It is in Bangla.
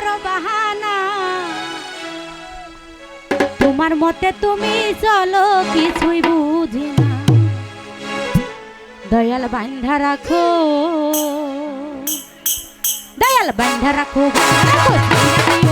বড় বাহানা। তোমার মতে তুমি চলো কিছুই বুঝি না। দয়াল বান্ধা রাখো। দয়াল বান্ধা রাখো রাখো,